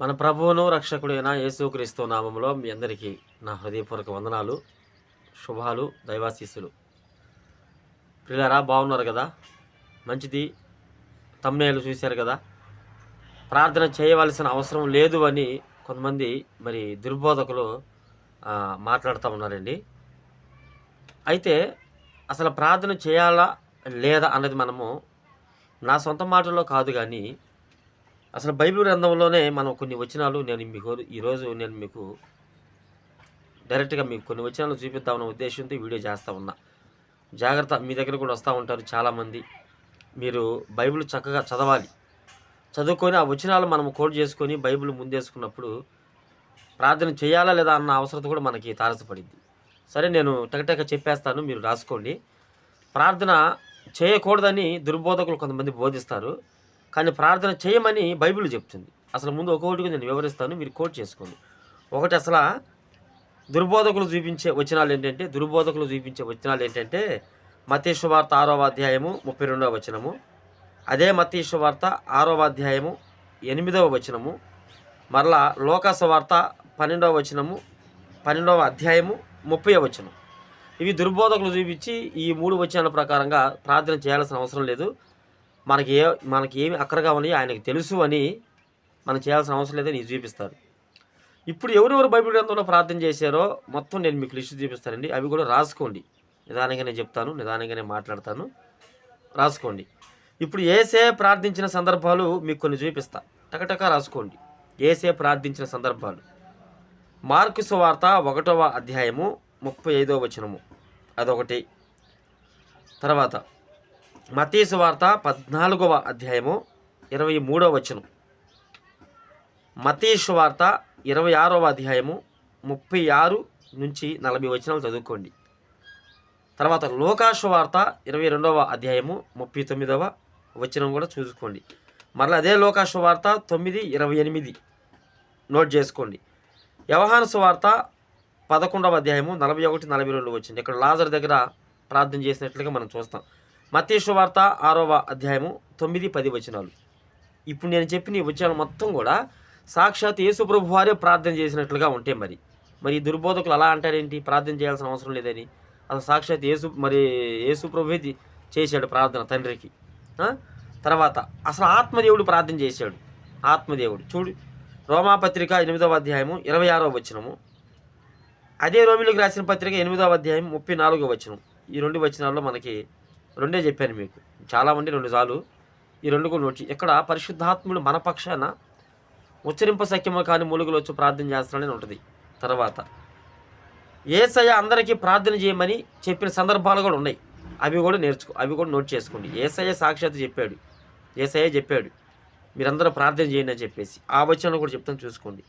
మన ప్రభువును రక్షకుడైన యేసుక్రీస్తు నామంలో మీ అందరికీ నా హృదయపూర్వక వందనాలు శుభాలు దైవాశీస్సులు. పిల్లరా బాగున్నారు కదా? మంచిది. తమ్నేలు చూశారు కదా? ప్రార్థన చేయవలసిన అవసరం లేదు అని కొంతమంది మరి దుర్బోధకులు మాట్లాడుతూ ఉన్నారండి. అయితే అసలు ప్రార్థన చేయాలా లేదా అన్నది మనము నా సొంత మాటల్లో కాదు కానీ అసలు బైబిల్ గ్రంథంలోనే మనం కొన్ని వచనాలు నేను మీకు ఈరోజు నేను మీకు డైరెక్ట్గా మీకు కొన్ని వచనాలు చూపిద్దామన్న ఉద్దేశంతో వీడియో చేస్తూ ఉన్నా. జాగ్రత్త మీ దగ్గర కూడా వస్తూ ఉంటారు చాలామంది. మీరు బైబిల్ చక్కగా చదవాలి. చదువుకొని ఆ వచనాలు మనం కోడ్ చేసుకొని బైబిల్ ముందేసుకున్నప్పుడు ప్రార్థన చేయాలా లేదా అన్న అవసరత కూడా మనకి తారసపడింది. సరే నేను టకటక చెప్పేస్తాను మీరు రాసుకోండి. ప్రార్థన చేయకూడదని దుర్బోధకులు కొంతమంది బోధిస్తారు. కానీ ప్రార్థన చేయమని బైబిల్ చెప్తుంది. అసలు ముందు ఒక్కొక్కటిగా నేను వివరిస్తాను మీరు కోట్ చేసుకోండి. ఒకటి అసలు దుర్బోధకులు చూపించే వచనాలు ఏంటంటే దుర్బోధకులు చూపించే వచనాలు ఏంటంటే మతీశ్వ వార్త ఆరవ అధ్యాయము ముప్పై రెండవ వచనము అదే మతీశ్వ వార్త ఆరవ అధ్యాయము ఎనిమిదవ వచనము మరలా లోకాస వార్త పన్నెండవ వచనము పన్నెండవ అధ్యాయము ముప్పై వచనం. ఇవి దుర్బోధకులు చూపించి ఈ మూడు వచనాల ప్రకారంగా ప్రార్థన చేయాల్సిన అవసరం లేదు. మనకి ఏ మనకి ఏమి అక్కడ కావాలి ఆయనకు తెలుసు అని మనం చేయాల్సిన అవసరం లేదని చూపిస్తారు ఇప్పుడు ఎవరెవరు బైబిల్ గ్రంథంలో ప్రార్థన చేశారో మొత్తం నేను మీకు లిస్ట్ చూపిస్తానండి. అవి కూడా రాసుకోండి. నిదానంగానే చెప్తాను నిదానంగానే మాట్లాడతాను. రాసుకోండి. ఇప్పుడు ఏసే ప్రార్థించిన సందర్భాలు మీకు కొన్ని చూపిస్తా. టకటక రాసుకోండి. ఏసే ప్రార్థించిన సందర్భాలు. మార్కు సువార్త ఒకటవ అధ్యాయము ముప్పై ఐదవ వచనము. అదొకటి. తర్వాత మతీసు వార్త పద్నాలుగవ అధ్యాయము ఇరవై మూడవ వచనం. మతీషు వార్త ఇరవై ఆరవ అధ్యాయము ముప్పై ఆరు నుంచి నలభై వచనాలు చదువుకోండి. తర్వాత లోకాశు వార్త ఇరవై రెండవ అధ్యాయము ముప్పై తొమ్మిదవ వచనం కూడా చూసుకోండి. మరలా అదే లోకాశు వార్త తొమ్మిది ఇరవై ఎనిమిది నోట్ చేసుకోండి. వ్యవహాన సువార్త పదకొండవ అధ్యాయము నలభై ఒకటి నలభై రెండు వచ్చింది. ఇక్కడ లాజర్ దగ్గర ప్రార్థన చేసినట్లుగా మనం చూస్తాం. మతేశ్వ వార్త ఆరవ అధ్యాయము తొమ్మిది పది వచనాలు. ఇప్పుడు నేను చెప్పిన ఈ వచనాలు మొత్తం కూడా సాక్షాత్ యేసుప్రభు వారే ప్రార్థన చేసినట్లుగా ఉంటే మరి. మరి దుర్బోధకులు అలా అంటారేంటి? ప్రార్థన చేయాల్సిన అవసరం లేదని. అసలు సాక్షాత్ యేసు మరి యేసుప్రభువే చేశాడు ప్రార్థన తండ్రికి? తర్వాత అసలు ఆత్మదేవుడు ప్రార్థన చేశాడు. ఆత్మదేవుడు. చూడు రోమాపత్రిక ఎనిమిదవ అధ్యాయము ఇరవై ఆరవ వచనము. అదే రోమిలకు రాసిన పత్రిక ఎనిమిదవ అధ్యాయం ముప్పై నాలుగవ వచనం. ఈ రెండు వచనాల్లో మనకి రెండే చెప్పాను మీకు. చాలామంది రెండు సార్లు ఈ రెండు కూడా నోటి ఇక్కడ పరిశుద్ధాత్ముడు మన పక్షాన ఉచ్చరింప సఖ్యము కాని మూలుగులు వచ్చి ప్రార్థన చేస్తానని ఉంటుంది. తర్వాత ఏసయ అందరికీ ప్రార్థన చేయమని చెప్పిన సందర్భాలు కూడా ఉన్నాయి. అవి కూడా నేర్చుకో అవి కూడా నోట్ చేసుకోండి. ఏసయ్య సాక్షాత్ చెప్పాడు. ఏసయ్య చెప్పాడు మీరందరూ ప్రార్థన చేయండి అని చెప్పేసి. ఆ వచనం కూడా చెప్తాను చూసుకోండి.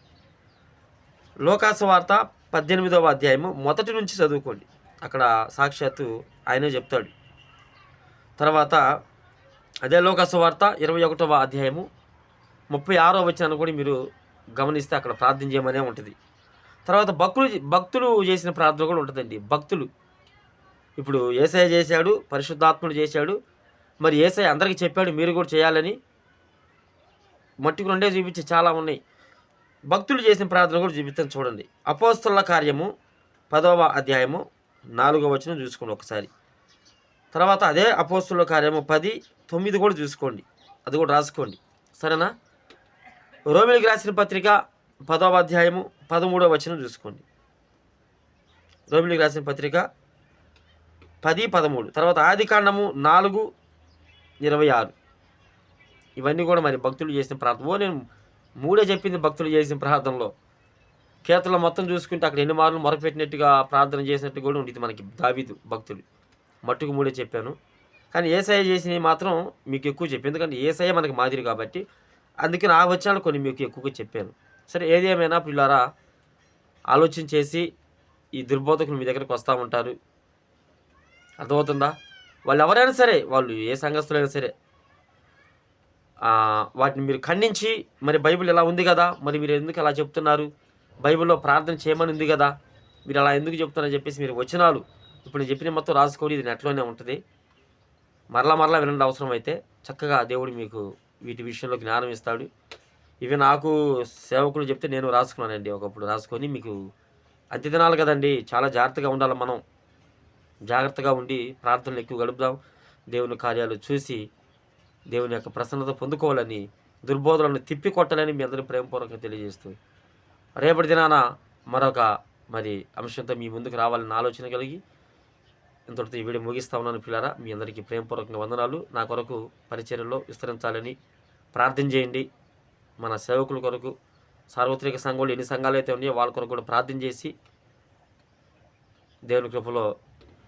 లోకాసు వార్త పద్దెనిమిదవ అధ్యాయము మొదటి నుంచి చదువుకోండి. అక్కడ సాక్షాత్తు ఆయనే చెప్తాడు. తర్వాత అదే లోకసువార్త ఇరవై ఒకటవ అధ్యాయము ముప్పై ఆరో వచనాన్ని కూడా మీరు గమనిస్తే అక్కడ ప్రార్థన చేయమనే ఉంటుంది. తర్వాత భక్తులు భక్తులు చేసిన ప్రార్థన కూడా ఉంటుందండి. భక్తులు. ఇప్పుడు ఏసఐ చేశాడు పరిశుద్ధాత్ముడు చేశాడు మరి ఏసఐ అందరికీ చెప్పాడు మీరు కూడా చేయాలని మట్టుకు రెండే చూపించి చాలా ఉన్నాయి. భక్తులు చేసిన ప్రార్థన కూడా చూపిస్తాను చూడండి. అపోస్తుల కార్యము పదవ అధ్యాయము నాలుగవ వచనం చూసుకోండి ఒకసారి. తర్వాత అదే అపోస్తుల కార్యము పది తొమ్మిది కూడా చూసుకోండి. అది కూడా రాసుకోండి. సరేనా? రోమిలికి రాసిన పత్రిక పదవ అధ్యాయము పదమూడవ వచనం చూసుకోండి. రోమిలికి రాసిన పత్రిక పది పదమూడు. తర్వాత ఆది కాండము నాలుగు ఇరవై ఆరు. ఇవన్నీ కూడా మరి భక్తులు చేసిన ప్రార్థన. ఓ నేను మూడే చెప్పింది భక్తులు చేసిన ప్రార్థనలో. కేతలో మొత్తం చూసుకుంటే అక్కడ ఎన్ని మార్లు మొరపెట్టినట్టుగా ప్రార్థన చేసినట్టు కూడా ఉండేది మనకి దావీదు భక్తులు. మట్టుకు మూడే చెప్పాను. కానీ ఏసఐ చేసినవి మాత్రం మీకు ఎక్కువ చెప్పాను. ఎందుకంటే ఏసఐ మనకి మాదిరి కాబట్టి అందుకే నా వచనాలు కొన్ని మీకు ఎక్కువగా చెప్పాను. సరే ఏది ఏమైనా పిల్లారా ఆలోచన చేసి ఈ దుర్బోధకులు మీ దగ్గరికి వస్తూ ఉంటారు. అర్థమవుతుందా? వాళ్ళు ఎవరైనా సరే వాళ్ళు ఏ సంఘస్థులైనా సరే వాటిని మీరు ఖండించి మరి బైబిల్ ఎలా ఉంది కదా మరి మీరు ఎందుకు అలా చెప్తున్నారు? బైబిల్లో ప్రార్థన చేయమని ఉంది కదా మీరు అలా ఎందుకు చెప్తున్నారని చెప్పేసి మీరు వచనాలు ఇప్పుడు నేను చెప్పిన మొత్తం రాసుకోండి ఇది నెట్లోనే ఉంటుంది. మరలా మరలా వినండి అవసరం అయితే చక్కగా దేవుడు మీకు వీటి విషయంలో జ్ఞానం ఇస్తాడు. ఇవి నాకు సేవకులు చెప్తే నేను రాసుకున్నానండి ఒకప్పుడు. రాసుకొని మీకు అంత్యదినాలు కదండి చాలా జాగ్రత్తగా ఉండాలి మనం. జాగ్రత్తగా ఉండి ప్రార్థనలు ఎక్కువ గడుపుదాం. దేవుని కార్యాలు చూసి దేవుని యొక్క ప్రసన్నత పొందుకోవాలని దుర్బోధలను తిప్పి కొట్టాలని మీ అందరూ ప్రేమపూర్వకంగా తెలియజేస్తూ రేపటి దినాన మరొక మరి అంశంతో మీ ముందుకు రావాలని ఆలోచన కలిగి ఇంతటితో ఈ వీడియో ముగిస్తా ఉన్నాను పిల్లారా. మీ అందరికీ ప్రేమపూర్వకంగా వందనాలు. నా కొరకు పరిచర్యలో విస్తరించాలని ప్రార్థన చేయండి. మన సేవకుల కొరకు సార్వత్రిక సంఘాలు ఎన్ని సంఘాలు అయితే ఉన్నాయో వాళ్ళ కొరకు కూడా ప్రార్థన చేసి దేవుని కృపలో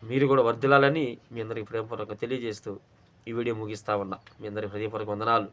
మీరు కూడా వర్ధిల్లాలని మీ అందరికీ ప్రేమపూర్వకంగా తెలియజేస్తూ ఈ వీడియో ముగిస్తా ఉన్నా. మీ అందరికీ హృదయపూర్వక వందనాలు.